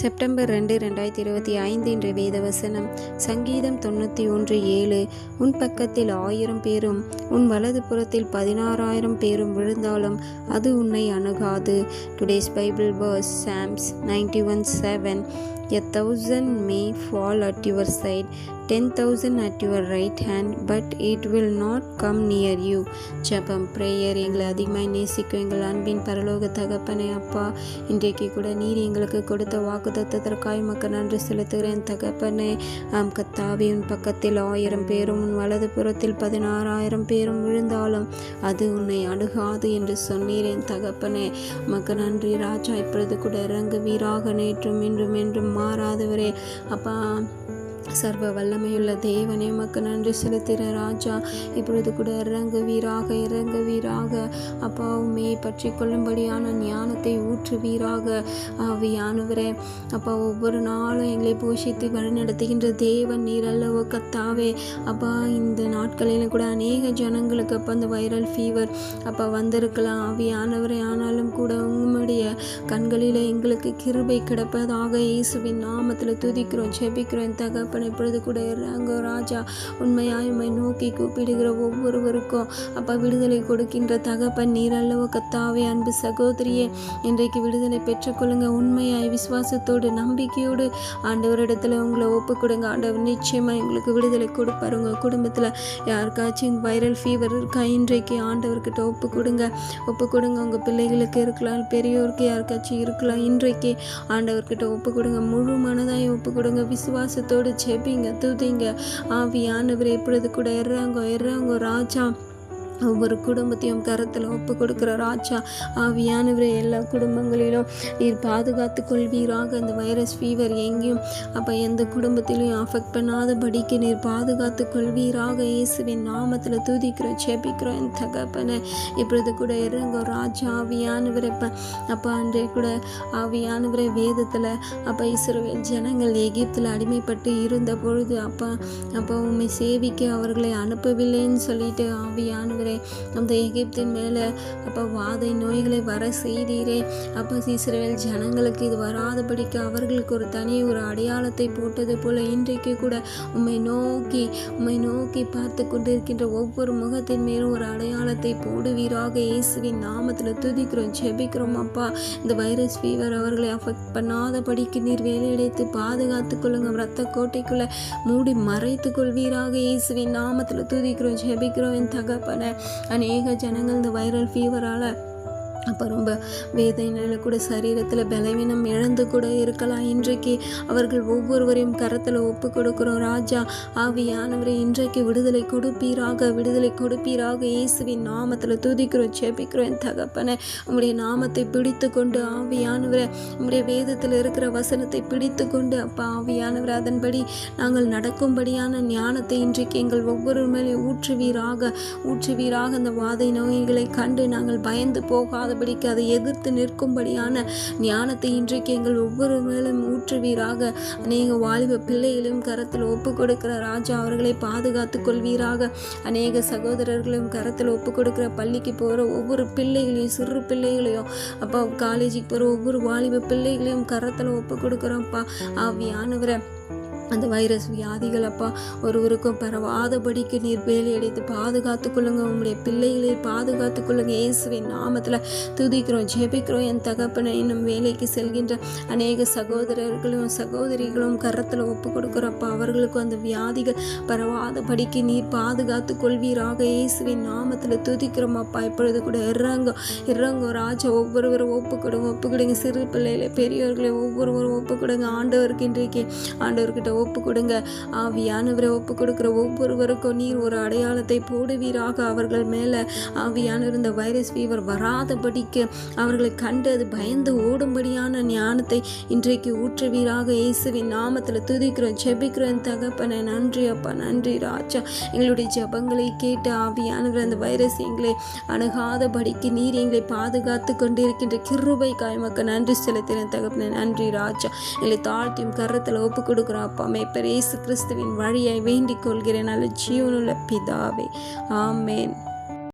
September ரெண்டு ரெண்டாயிரத்தி இருபத்தி ஐந்து என்ற வேத வசனம் சங்கீதம் தொண்ணூற்றி ஒன்று ஏழு. உன் பக்கத்தில் ஆயிரம் பேரும் உன் வலது புறத்தில் பதினாறாயிரம் பேரும் விழுந்தாலும் அது உன்னை அணுகாது. Today's Bible verse Psalms ninety one seven a thousand may fall at your side ten thousand at your right hand but it will not come near you ஜபம் ப்ரேயர் எங்களை அதிகமாக நேசிக்கும் எங்கள் அன்பின் பரலோக தகப்பனே அப்பா. இன்றைக்கு கூட நீர் எங்களுக்கு கொடுத்த வாக்கு தத்துவதற்காய் மக்கள் நன்றி செலுத்துகிறேன் தகப்பனே. ஆம் கத்தாவி உன் பக்கத்தில் ஆயிரம் பேரும் உன் வலது புறத்தில் பதினாறாயிரம் பேரும் விழுந்தாலும் அது உன்னை அணுகாது என்று சொன்னீரேன் தகப்பனே. மக்கள் நன்றி ராஜா இப்பொழுது கூட இறங்கு வீராக நேற்றும் இன்றும் என்றும் மாறாதவரே. அப்பா சர்வ வல்லமையுள்ள தேவனே உமக்கு நன்றி செலுத்துகிற ராஜா இப்பொழுது கூட இறங்கு வீராக அப்பா உண்மையை பற்றி கொள்ளும்படியான ஞானத்தை ஊற்று வீராக ஆவியானவரே அப்பா ஒவ்வொரு நாளும் எங்களை போஷித்து வழிநடத்துகின்ற தேவன் நீர் அல்லவோ கத்தாவே. அப்பா இந்த நாட்களிலும் கூட அநேக ஜனங்களுக்கு அப்போ அந்த வைரல் ஃபீவர் அப்போ வந்திருக்கலாம். ஆவியானவரே ஆனாலும் கூட உங்களுடைய கண்களில் எங்களுக்கு கிருபை கிடப்பதாக இயேசுவின் நாமத்தில் துதிக்கிறோம் ஜெபிக்கிறோம் தகப்ப தகப்பன் இப்பொழுது கூட இறங்கோ ராஜா உண்மையாய் நோக்கி கூப்பிடுகிற ஒவ்வொருவருக்கும் அப்பா விடுதலை கொடுக்கின்ற தகப்பன் நீர் அல்லவோ? கத்தாவே அன்பு சகோதரியே இன்றைக்கு விடுதலை பெற்றுக்கொள்ளுங்க. உண்மையாய் விசுவாசத்தோடு நம்பிக்கையோடு ஆண்டவரிடத்தில் உங்களை ஒப்பு கொடுங்க ஆண்டவர் நிச்சயமாக எங்களுக்கு விடுதலை கொடுப்பார். உங்கள் குடும்பத்தில் யாருக்காச்சும் வைரல் ஃபீவர் இருக்கா? இன்றைக்கு ஆண்டவர்கிட்ட ஒப்பு கொடுங்க ஒப்பு கொடுங்க உங்கள் பிள்ளைகளுக்கு இருக்கலாம் பெரியோருக்கு யாருக்காச்சும் இருக்கலாம். இன்றைக்கு ஆண்டவர்கிட்ட ஒப்பு கொடுங்க முழு மனதாய் ஒப்பு கொடுங்க விசுவாசத்தோடு ஜெபிங்க துதிங்க. ஆவியானவர் எப்பொழுது கூட இறங்கோ இறங்கோ ராஜா. ஒவ்வொரு குடும்பத்தையும் கரத்தில் ஒப்பு கொடுக்குற ராஜா ஆவியானவரை எல்லா குடும்பங்களிலும் நீர் பாதுகாத்து கொள்வீராக. அந்த வைரஸ் ஃபீவர் எங்கேயும் அப்போ எந்த குடும்பத்திலையும் அஃபெக்ட் பண்ணாதபடிக்கு நீர் பாதுகாத்து கொள்வீராக. இயேசுவின் நாமத்தில் துதிக்கிறோம் செபிக்கிறோம் என் தகப்பனை. இப்பொழுது கூட இறங்கோ ராஜா ஆவியானவரை. இப்போ அப்போ அன்றே கூட ஆவியானவரை வேதத்தில் அப்போ இஸ்ரவேல் ஜனங்கள் எகிப்தில் அடிமைப்பட்டு இருந்த பொழுது அப்போ அப்போ உண்மை சேவிக்க அவர்களை அனுப்பவில்லைன்னு சொல்லிட்டு ஆவியானவர் அந்த எகிப்தின் மேலே அப்போ வாதை நோய்களை வர செய்தீரே. அப்போ இஸ்ரவேல் ஜனங்களுக்கு இது வராதபடிக்கு அவர்களுக்கு ஒரு தனி ஒரு அடையாளத்தை போட்டது போல இன்றைக்கு கூட உம்மை நோக்கி உம்மை நோக்கி பார்த்து கொண்டிருக்கின்ற ஒவ்வொரு முகத்தின் மேலும் ஒரு அடையாளத்தை போடுவீராக. இயேசுவின் நாமத்தில் துதிக்கிறோம் ஜெபிக்கிறோம் அப்பா. இந்த வைரஸ் ஃபீவர் அவர்களை அஃபெக்ட் பண்ணாதபடிக்கு நீர் வேலையடைத்து பாதுகாத்து கொள்ளுங்க. ரத்த கோட்டைக்குள்ளே மூடி மறைத்து கொள்வீராக. இயேசுவின் நாமத்தில் துதிக்கிறோம் ஜெபிக்கிறோம் என் தகப்பனை. அநேக ஜனங்கள் இந்த வைரல் ஃபீவரால் அப்போ ரொம்ப வேதனையில் கூட சரீரத்தில் பலவீனம் இழந்து கூட இருக்கலாம். இன்றைக்கு அவர்கள் ஒவ்வொருவரையும் கரத்தில் ஒப்பு கொடுக்குறோம். ராஜா ஆவியானவரை இன்றைக்கு விடுதலை கொடுப்பீராக விடுதலை கொடுப்பீராக. இயேசுவின் நாமத்தில் துதிக்கிறோம் செபிக்கிறோம் என் தகப்பனை உங்களுடைய நாமத்தை பிடித்து கொண்டு ஆவியானவரை உங்களுடைய வேதத்தில் இருக்கிற வசனத்தை பிடித்து கொண்டு அப்பா ஆவியானவர் அதன்படி நாங்கள் நடக்கும்படியான ஞானத்தை இன்றைக்கு எங்கள் ஒவ்வொரு மேலே ஊற்றுவீராக ஊற்றுவீராக. அந்த வாதை நோய்களை கண்டு நாங்கள் பயந்து போகாதபடிக்கு அதை எதிர்த்து நிற்கும்படியான ஞானத்தை இன்றைக்கு எங்கள் ஒவ்வொரு மேலும் ஊற்றுவீராக. அநேக வாலிப பிள்ளைகளையும் கரத்தில் ஒப்பு கொடுக்கிற ராஜா அவர்களை பாதுகாத்து கொள்வீராக. அநேக சகோதரர்களையும் கரத்தில் ஒப்பு கொடுக்கிற பள்ளிக்கு போகிற ஒவ்வொரு பிள்ளைகளையும் சிறு பிள்ளைகளையும் அப்பா காலேஜுக்கு போகிற ஒவ்வொரு வாலிப பிள்ளைகளையும் கரத்தில் ஒப்பு கொடுக்குறோம்ப்பா. ஆவியானவரை அந்த வைரஸ் வியாதிகள் அப்பா ஒருவருக்கும் பரவாதபடிக்கு நீர் வேலையடைத்து பாதுகாத்து கொள்ளுங்க உங்களுடைய பிள்ளைகளை பாதுகாத்து கொள்ளுங்க இயேசுவின் நாமத்தில் துதிக்கிறோம் ஜெபிக்கிறோம். என் தகப்பனை இன்னும் வேலைக்கு செல்கின்ற அநேக சகோதரர்களும் சகோதரிகளும் கரத்தில் ஒப்பு கொடுக்குறப்பா அவர்களுக்கும் அந்த வியாதிகள் பரவாதபடிக்கு நீர் பாதுகாத்து கொள்வீராக இயேசுவின் நாமத்தில் துதிக்கிறோம் அப்பா. இப்பொழுது கூட இறங்கும் இறங்கும் ராஜா. ஒவ்வொருவரும் ஒப்பு கொடுங்க ஒப்பு கொடுங்க. சிறு பிள்ளைகளை பெரியவர்களை ஒவ்வொருவரும் ஒப்பு கொடுங்க. ஆண்டவருக்கு இன்றைக்கு ஆண்டவர்கிட்ட ஒப்பு கொடுங்க ஆவியானவரை ஒப்பு கொடுக்குற ஒவ்வொருவருக்கும் நீர் ஒரு அடையாளத்தை போடுவீராக. அவர்கள் மேலே ஆவியானவர் இந்த வைரஸ் ஃபீவர் வராதபடிக்கு அவர்களை கண்டு அது பயந்து ஓடும்படியான ஞானத்தை இன்றைக்கு ஊற்றுவீராக. இயேசுவின் நாமத்தில் துதிக்கிறோம் செபிக்கிறோம் தகப்பனை நன்றி அப்பா நன்றி ராஜா. எங்களுடைய ஜபங்களை கேட்டு ஆவியானவர் அந்த வைரஸ் எங்களை அணுகாதபடிக்கு நீர் எங்களை பாதுகாத்து கொண்டிருக்கின்ற கிருபை காய்மக்க நன்றி செலுத்தின தகப்பனை நன்றி ராஜா. எங்களை தாழ்த்தியும் கரத்தில் ஒப்பு கொடுக்குறாப்பா அப்பா பெரிய கிறிஸ்துவின் வழியை வேண்டிக் கொள்கிறேன். நல்ல ஜீவனுள்ள பிதாவே. ஆமேன்.